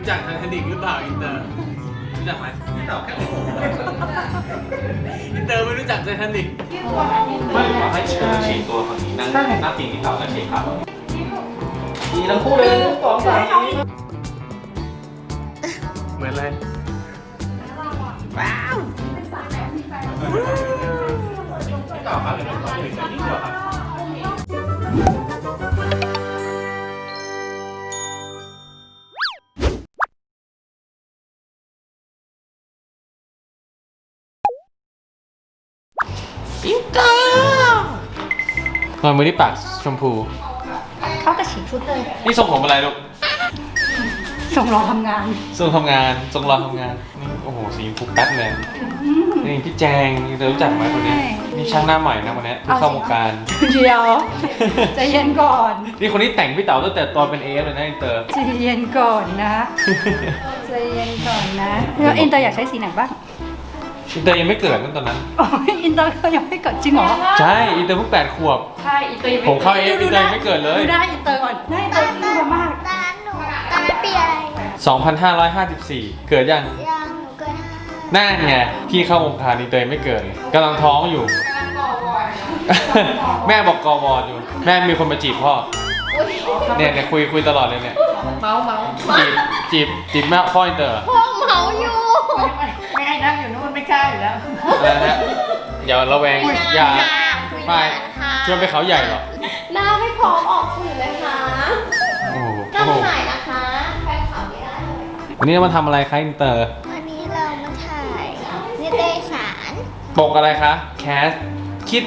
รู้จักไททานิกหรือเปล่าอินเตอร์รู้จักไหมไม่ตอบแค่ผมอินเตอร์ไม่รู้จักไททานิกไม่ขอให้เชิญฉีดตัวฝั่งนี้นั่งหน้าตีนที่เต่าและฉีดขาดีทั้งคู่เลยสองสามเหมือนอะไรเต่าครับเดี๋ยวผมขอหนึ่งนาทีเดียวครับ ทำไมมือที่ปากชมพู เข้ากับฉีดชุดเลยนี่ทรงผมอะไรลูกส่งรอทำงานทรงทำงานทรงรอทำงานนี่โอ้โหสีชมพูแป๊ดเลยนี่พี่แจงเธอรู้จักไหมคนนี้นี่ช่างหน้าใหม่นะคนนี้เพิ่งเข้าวงการ เดี๋ยวใจเย็นก่อนนี่คนนี้แต่งพี่เต๋าตั้งแต่ตอนเป็นเอฟเลยนะอินเตอร์ใจเย็นก่อนนะใจเย็นก่อนนะแล้วอินเตอร์อยากใช้สีไหนบ้าง อินเตอร์ยังไม่เกิดตั้งตอนนั้นโอ้ยอินเตอร์เขายังไม่เกิดจริงเหรอใช่อินเตอร์เพิ่งแปดขวบ ใช่อินเตอร์ยังผมเข้าเอฟอินเตอร์ยังไม่เกิดเลย ดูได้อินเตอร์ก่อนได้อินเตอร์ดูมากตอนนั้นหนูตอนนั้นปีอะไร2,554 เกิดยังยังหนูเกินห้านั่นไงพี่เข้าวงการอินเตอร์ยังไม่เกิดเลยกำลังท้องอยู่ แม่บอกกอวอดอยู่ แม่มีคนมาจีบพ่อเนี่ยเนี่ยคุยคุยตลอดเลยเนี่ยเมาเมาจีบจีบจีบแม่พ่ออินเตอร์ พ่อเหมาอยู่ ไม่ให้นั่งอยู่นู้นไม่ กล้าอยู่แล้ว อะไรนะอย่าระแวงอย่าคุยไม่นานค่ะชวนไปเขาใหญ่หรอกหน้าไม่พร้อมออกสื่อเลยค่ะโอ้โหหน้าถ่ายนะคะแฟนคลับไม่ได้เลย วันนี้เรามาทำอะไรคะอินเตอร์ วันนี้เรามาถ่ายนิตยสารปกอะไรคะแคสคิด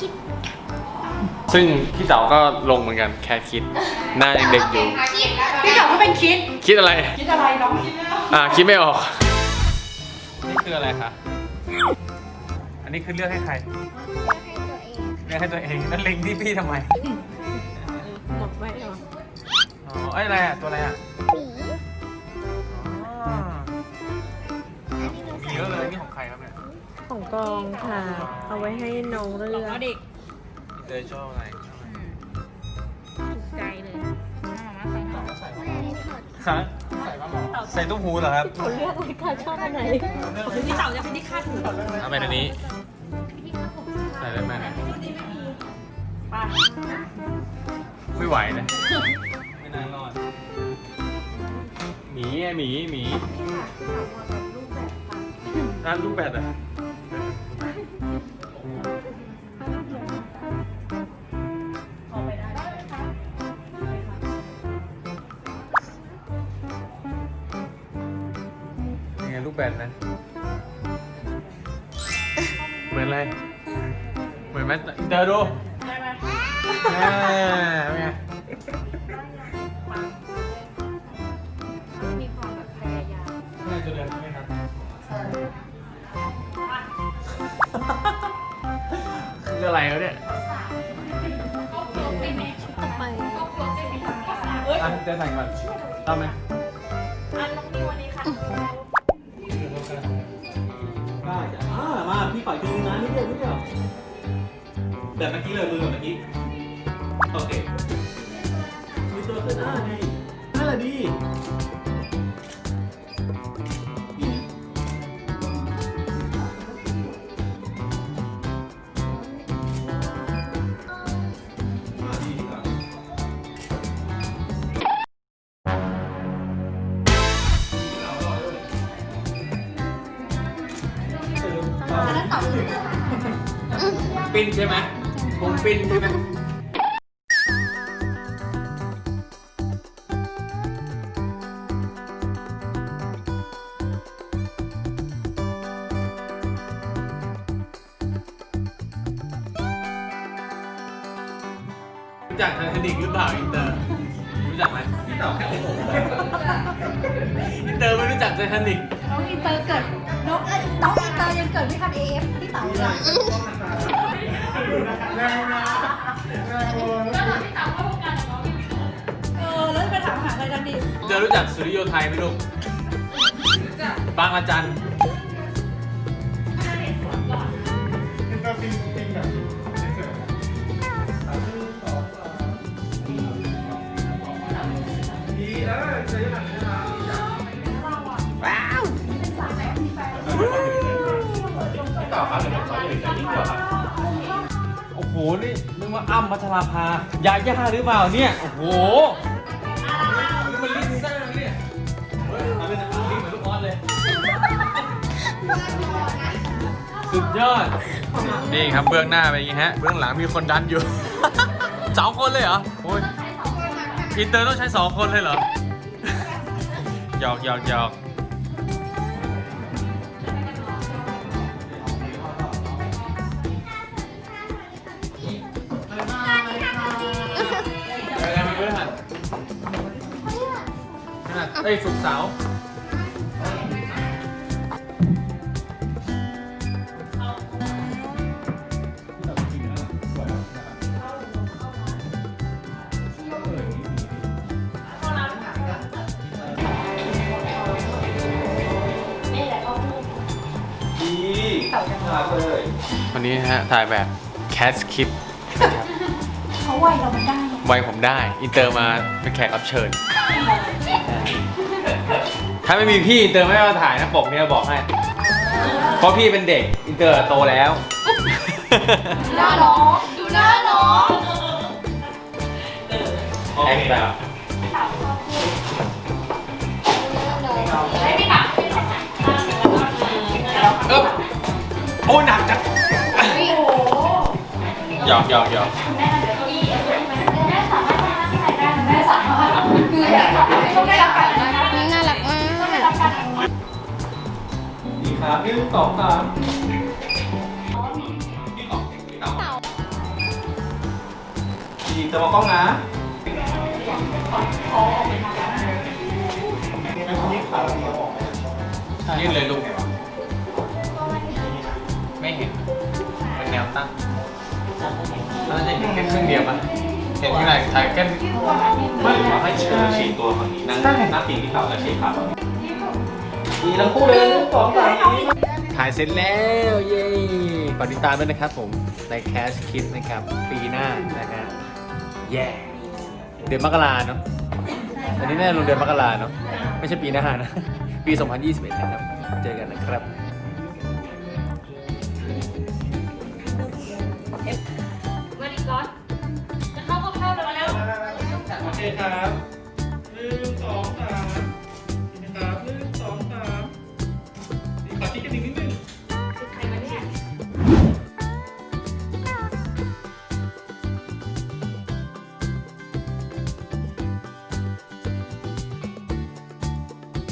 คิดซึ่งพี่เต๋าก็ลงเหมือนกันแคสคิดหน้ายังเด็กอยู่พี่สาวก็เป็นคิด คิดอะไร คิดอะไรน้องคิดอ่าคิดไม่ออกนี่ คืออะไรคะ อันนี้คือเลือกให้ใคร เลือกให้ตัวเองเลือกให้ตัวเองแล้วเล็งที่พี่ทำไม หมดไว้เหรอ อ๋อเอ้ยอะไรอะ ตัวอะไรอะหมีอ๋ออันนี้หนูมีใส่เยอะเลยนี่ของใครครับเนี่ยของกองค่ะ เอาไว้ให้น้องเลือกเด็กพี่เตยชอบอะไรชอบอะไรถูกใจเลยไม่ได้ถอดฮะ ใส่ตุ้มหูเหรอครับเขาเลือกเลยค่ะชอบอันไหนพี่เต๋าจะเป็นที่คาดหูเอาไปในนี้ใส่ได้ไหมไม่ไหวนะไม่น่ารอดหมีไงหมีหมีร้านลูกแบดอะ แบดนะเหมือนอะไรเหมือนไหมเดินดูได้ไหมเป็นไงน่าจะเดินใช่ไหมครับคืออะไรวะเนี่ยไปอะเดินถ่ายก่อนต้องไหม แบบเมื่อกี้เลยมือแบบเมื่อกี้ โอเคมีตัวขึ้นอ่าดีน่าดีปิ้นใช่ไหม ผมปิ้นใช่ไหมรู้จักไททานิกหรือเปล่าอินเตอร์ รู้จักไหมพี่ตอบแค่ผมอินเตอร์ไม่รู้จักไททานิกน้องอินเตอร์เกิดน้องเอ้ยน้องอินเตอร์ยังเกิดไม่ทันเอฟพี่เต๋าเลย เออแล้วจะไปถามหาอะไรกันดีเธอรู้จักสุริโยไทยไหมลูก บางอาจารย์ นี่นึกว่าอ้ำพัชราภายาย่าหรือเปล่าเนี่ย โอ้โหนี่มันลิซ่าเนี่ยเฮ้ยเอาเป็นลิงเหมือนลูกออสเลย สุดยอด นี่ครับเบื้องหน้าเป็นอย่างงี้ฮะ เบื้องหลังมีคนดันอยู่ สองคนเลยเหรอโอ้ยอินเตอร์ต้องใช้สองคนเลยเหรอหยอกหยอกหยอก เอ้ยศุกร์เสาร์ดีมาเลยวันนี้ฮะถ่ายแบบแคสคลิปเขาไหวเรามันได้วัยผมได้ อินเตอร์มาเป็นแขกรับเชิญ ถ้าไม่มีพี่อินเตอร์ไม่มาถ่ายนะปกเนี้ยบอกให้ เพราะพี่เป็นเด็กอินเตอร์โตแล้วหน้าน้องดูหน้าน้องแอคแบบไม่ได้หนักเอ๊บโอ้ยหนักจังโอ้โห หยอกหยอกหยอกแม่สามารถคือแบบต้องได้รับ ดีครับหนึ่งสองสามพี่กล่องพี่เต่าดีจะมองกล้องนะยื่นเลยลูกไม่เห็นเป็นแนวตั้งเราจะเห็นแค่ครึ่งเดียวปะเห็นที่ไหนถ่ายแค่ไม่ให้เชิญฉีกตัวฝั่งนี้นั่งหน้าตีนพี่เต่าและเชคขาฝั่งนี้ ดีทั้งคู่เลยหนึ่งสองสามถ่ายเสร็จแล้วเย้ฝากติดตามด้วยนะครับผมในแคสคิดนะครับ ปีหน้านะฮะแย่เดือนมกราเนาะอันนี้แน่ลงเดือนมกราเนาะไม่ใช่ปีหน้านะ ปี 2021 นะครับ เจอกันนะครับ